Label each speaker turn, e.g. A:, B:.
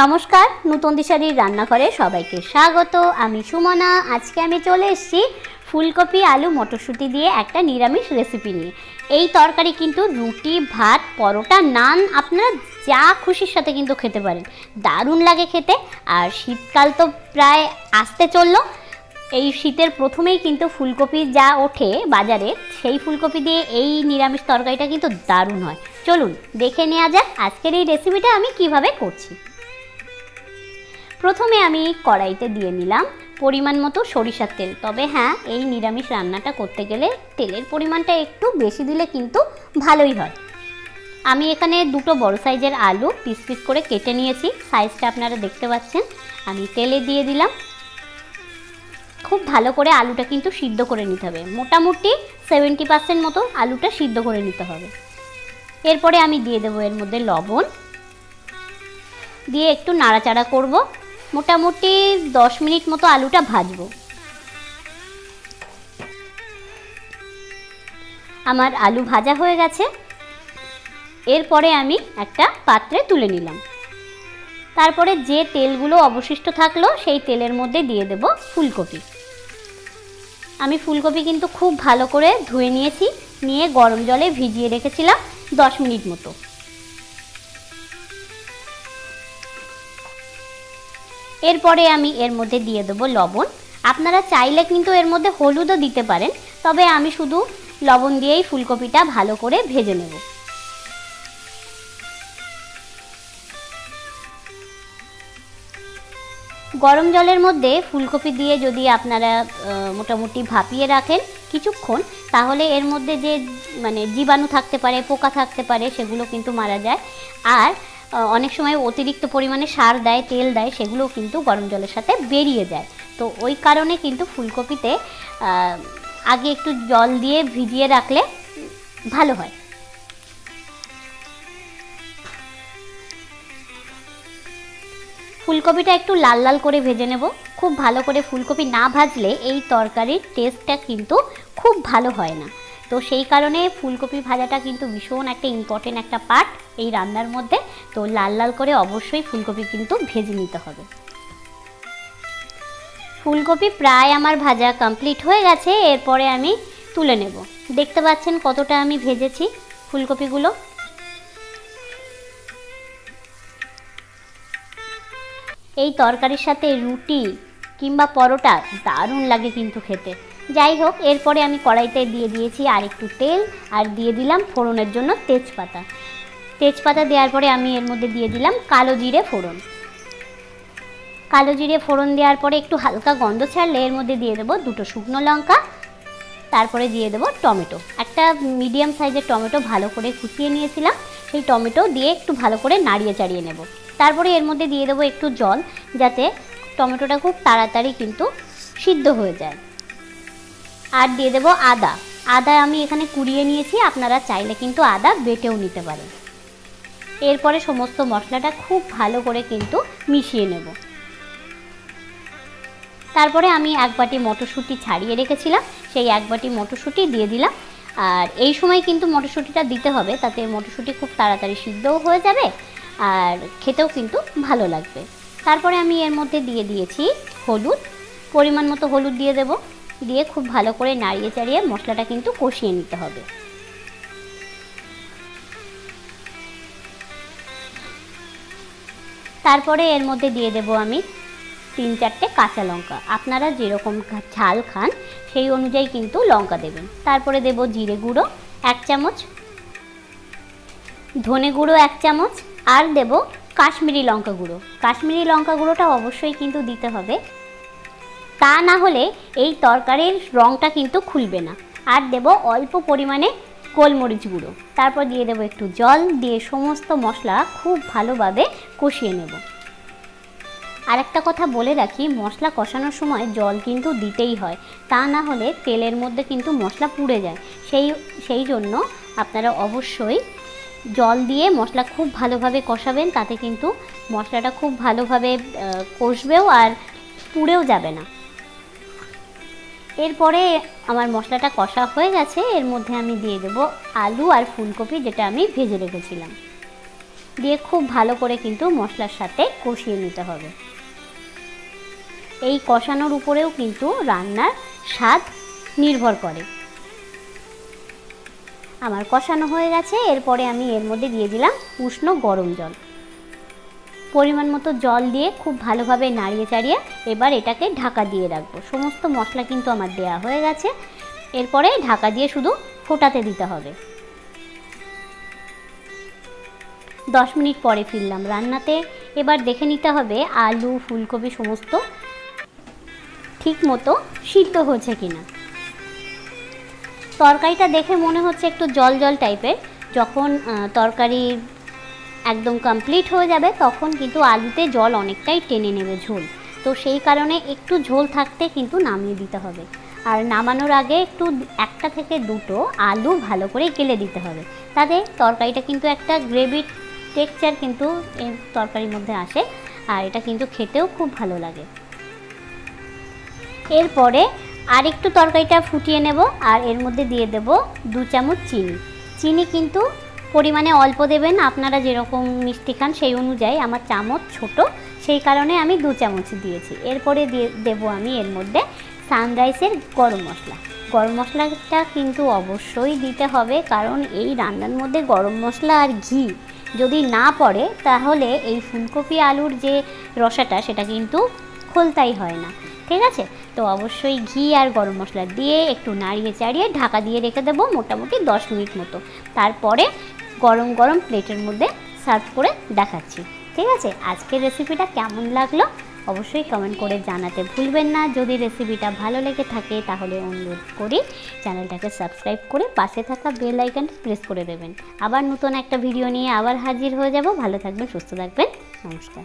A: নমস্কার, নতুন দিশারির রান্নাঘরে সবাইকে স্বাগত। আমি সুমনা, আজকে আমি চলে এসেছি ফুলকপি, আলু, মটরশুঁটি দিয়ে একটা নিরামিষ রেসিপি নিয়ে। এই তরকারি কিন্তু রুটি, ভাত, পরোটা, নান, আপনারা যা খুশির সাথে কিন্তু খেতে পারেন। দারুণ লাগে খেতে। আর শীতকাল তো প্রায় আসতে চলল। এই শীতের প্রথমেই কিন্তু ফুলকপি যা ওঠে বাজারে, সেই ফুলকপি দিয়ে এই নিরামিষ তরকারিটা কিন্তু দারুণ হয়। চলুন, দেখে নেওয়া যাক আজকের এই রেসিপিটা আমি কীভাবে করছি। প্রথমে আমি কড়াইতে দিয়ে নিলাম পরিমাণ মতো সরিষার তেল। তবে হ্যাঁ এই নিরামিষ রান্নাটা করতে গেলে তেলের পরিমাণটা একটু বেশি দিলে কিন্তু ভালোই হয়। আমি এখানে দুটো বড় সাইজের আলু পিস পিস করে কেটে নিয়েছি। সাইজটা আপনারা দেখতে পাচ্ছেন। আমি তেলে দিয়ে দিলাম। খুব ভালো করে আলুটা কিন্তু সিদ্ধ করে নিতে হবে। মোটামুটি সেভেন্টি পার্সেন্ট মতো আলুটা সিদ্ধ করে নিতে হবে। এরপরে আমি দিয়ে দেবো এর মধ্যে লবণ। দিয়ে একটু নাড়াচাড়া করব। মোটামুটি দশ মিনিট মতো আলুটা ভাজবো। আমার আলু ভাজা হয়ে গেছে। এরপরে আমি একটা পাত্রে তুলে নিলাম। তারপরে যে তেলগুলো অবশিষ্ট থাকল, সেই তেলের মধ্যে দিয়ে দেব ফুলকপি। আমি ফুলকপি কিন্তু খুব ভালো করে ধুয়ে নিয়েছি, নিয়ে গরম জলে ভিজিয়ে রেখেছিলাম দশ মিনিট মতো। এরপরে আমি এর মধ্যে দিয়ে দেবো লবণ। আপনারা চাইলে কিন্তু এর মধ্যে হলুদও দিতে পারেন, তবে আমি শুধু লবণ দিয়েই ফুলকপিটা ভালো করে ভেজে নেব। গরম জলের মধ্যে ফুলকপি দিয়ে যদি আপনারা মোটামুটি ভাপিয়ে রাখেন কিছুক্ষণ, তাহলে এর মধ্যে যে মানে জীবাণু থাকতে পারে, পোকা থাকতে পারে, সেগুলো কিন্তু মারা যায়। আর অনেক সময় অতিরিক্ত পরিমাণে সার দেয়, তেল দেয় সেগুলো কিন্তু গরম জলের সাথে বেরিয়ে যায়। তো ওই কারণে কিন্তু ফুলকপিতে আগে একটু জল দিয়ে ভিজিয়ে রাখলে ভালো হয়। ফুলকপিটা একটু লাল লাল করে ভেজে নেব। খুব ভালো করে ফুলকপি না ভাজলে এই তরকারির টেস্টটা কিন্তু খুব ভালো হয় না। তো সেই কারণে ফুলকপি ভাজাটা কিন্তু ভীষণ একটা ইম্পর্টেন্ট একটা পার্ট এই রান্নার মধ্যে। তো লাল লাল করে অবশ্যই ফুলকপি কিন্তু ভেজে নিতে হবে। ফুলকপি প্রায় আমার ভাজা কমপ্লিট হয়ে গেছে, এরপরে আমি তুলে নেব। দেখতে পাচ্ছেন কতটা আমি ভেজেছি ফুলকপিগুলো। এই তরকারির সাথে রুটি কিংবা পরোটা দারুণ লাগে কিন্তু খেতে। যাই হোক, এরপরে আমি কড়াইতে দিয়ে দিয়েছি আর একটু তেল আর দিয়ে দিলাম ফোড়নের জন্য তেজপাতা। তেজপাতা দেওয়ার পরে আমি এর মধ্যে দিয়ে দিলাম কালো জিরে ফোড়ন। কালো জিরে ফোড়ন দেওয়ার পরে একটু হালকা গন্ধ ছাড়লে এর মধ্যে দিয়ে দেবো দুটো শুকনো লঙ্কা, তারপরে দিয়ে দেবো টমেটো। একটা মিডিয়াম সাইজের টমেটো ভালো করে কুচিয়ে নিয়েছিলাম, সেই টমেটো দিয়ে একটু ভালো করে নাড়িয়ে চাড়িয়ে নেব। তারপরে এর মধ্যে দিয়ে দেবো একটু জল, যাতে টমেটোটা খুব তাড়াতাড়ি কিন্তু সিদ্ধ হয়ে যায়। আর দিয়ে দেবো আদা। আদা আমি এখানে কুড়িয়ে নিয়েছি, আপনারা চাইলে কিন্তু আদা বেটেও নিতে পারেন। এরপরে সমস্ত মশলাটা খুব ভালো করে কিন্তু মিশিয়ে নেব। তারপরে আমি এক বাটি মটরশুঁটি ছাড়িয়ে রেখেছিলাম, সেই এক বাটি মটরশুঁটি দিয়ে দিলাম। আর এই সময় কিন্তু মটরশুঁটিটা দিতে হবে, তাতে মটরশুঁটি খুব তাড়াতাড়ি সিদ্ধও হয়ে যাবে আর খেতেও কিন্তু ভালো লাগবে। তারপরে আমি এর মধ্যে দিয়ে দিয়েছি হলুদ, পরিমাণ মতো হলুদ দিয়ে দেব। দিয়ে খুব ভালো করে নাড়িয়ে চাড়িয়ে মশলাটা কিন্তু কষিয়ে নিতে হবে। তারপরে এর মধ্যে দিয়ে দেব আমি তিন চারটে কাঁচা লঙ্কা। আপনারা যেরকম ঝাল খান, সেই অনুযায়ী কিন্তু লঙ্কা দেবেন। তারপরে দেব জিরে গুঁড়ো, এক চামচ। ধনে গুঁড়ো, এক চামচ। আর দেব কাশ্মীরি লঙ্কা গুঁড়ো। কাশ্মীরি লঙ্কা গুঁড়োটা অবশ্যই কিন্তু দিতে হবে। তা না হলে এই তরকারির রঙটা কিন্তু খুলবে না। আর দেব অল্প পরিমাণে গোলমরিচ গুঁড়ো। তারপর দিয়ে দেবো একটু জল, দিয়ে সমস্ত মশলা খুব ভালোভাবে কষিয়ে নেব। আর একটা কথা বলে রাখি, মশলা কষানোর সময় জল কিন্তু দিতেই হয়। তা না হলে তেলের মধ্যে কিন্তু মশলা পুড়ে যায়। সেই সেই জন্য আপনারা অবশ্যই জল দিয়ে মশলা খুব ভালোভাবে কষাবেন, তাতে কিন্তু মশলাটা খুব ভালোভাবে কষবেও আর পুড়েও যাবে না। এরপরে আমার মশলাটা কষা হয়ে গেছে, এর মধ্যে আমি দিয়ে দেবো আলু আর ফুলকপি যেটা আমি ভেজে রেখেছিলাম। দিয়ে খুব ভালো করে কিন্তু মশলার সাথে কষিয়ে নিতে হবে। এই কষানোর উপরেও কিন্তু রান্নার স্বাদ নির্ভর করে। আমার কষানো হয়ে গেছে, এরপরে আমি এর মধ্যে দিয়ে দিলাম উষ্ণ গরম জল। পরিমাণ মতো জল দিয়ে খুব ভালোভাবে নাড়িয়ে চাড়িয়ে এবার এটাকে ঢাকা দিয়ে রাখব। সমস্ত মশলা কিন্তু আমার দেয়া হয়ে গেছে। এরপরে ঢাকা দিয়ে শুধু ফোটাতে দিতে হবে। দশ মিনিট পরে ফিরলাম রান্নাতে। এবার দেখে নিতে হবে আলু, ফুলকপি সমস্ত ঠিক মতো সিদ্ধ হয়েছে কিনা। তরকারিটা দেখে মনে হচ্ছে একটু জল জল টাইপের যখন তরকারি একদম কমপ্লিট হয়ে যাবে, তখন কিন্তু আলুতে জল অনেকটাই টেনে নেবে ঝোল। তো সেই কারণে একটু ঝোল থাকতে কিন্তু নামিয়ে দিতে হবে। আর নামানোর আগে একটু একটা থেকে দুটো আলু ভালো করে গেলে দিতে হবে। তাতে তরকারিটা কিন্তু একটা গ্রেভির টেক্সচার কিন্তু তরকারির মধ্যে আসে, আর এটা কিন্তু খেতেও খুব ভালো লাগে। এরপরে আর একটু তরকারিটা ফুটিয়ে নেব, আর এর মধ্যে দিয়ে দেব দু চামচ চিনি। চিনি কিন্তু পরিমাণে অল্প দেবেন, আপনারা যেরকম মিষ্টি খান সেই অনুযায়ী। আমার চামচ ছোট, সেই কারণে আমি দু চামচ দিয়েছি। এরপরে দিয়ে দেবো আমি এর মধ্যে সানরাইসের গরম মশলা। গরম মশলাটা কিন্তু অবশ্যই দিতে হবে, কারণ এই রান্নার মধ্যে গরম মশলা আর ঘি যদি না পড়ে, তাহলে এই ফুলকপি আলুর যে রসাটা, সেটা কিন্তু খোলতাই হয় না। ঠিক আছে? তো অবশ্যই ঘি আর গরম মশলা দিয়ে একটু নাড়িয়ে চাড়িয়ে ঢাকা দিয়ে রেখে দেবো মোটামুটি দশ মিনিট মতো। তারপরে গরম গরম প্লেটের মধ্যে সার্ভ করে দেখাচ্ছি। ঠিক আছে? আজকের রেসিপিটা কেমন লাগল? অবশ্যই কমেন্ট করে জানাতে ভুলবেন না। যদি রেসিপিটা ভালো লেগে থাকে, তাহলে অনুরোধ করি চ্যানেলটাকে সাবস্ক্রাইব করে পাশে থাকা বেল আইকনটা প্রেস করে দেবেন। আবার নতুন একটা ভিডিও নিয়ে আবার হাজির হয়ে যাব। ভালো থাকবেন, সুস্থ থাকবেন। নমস্কার।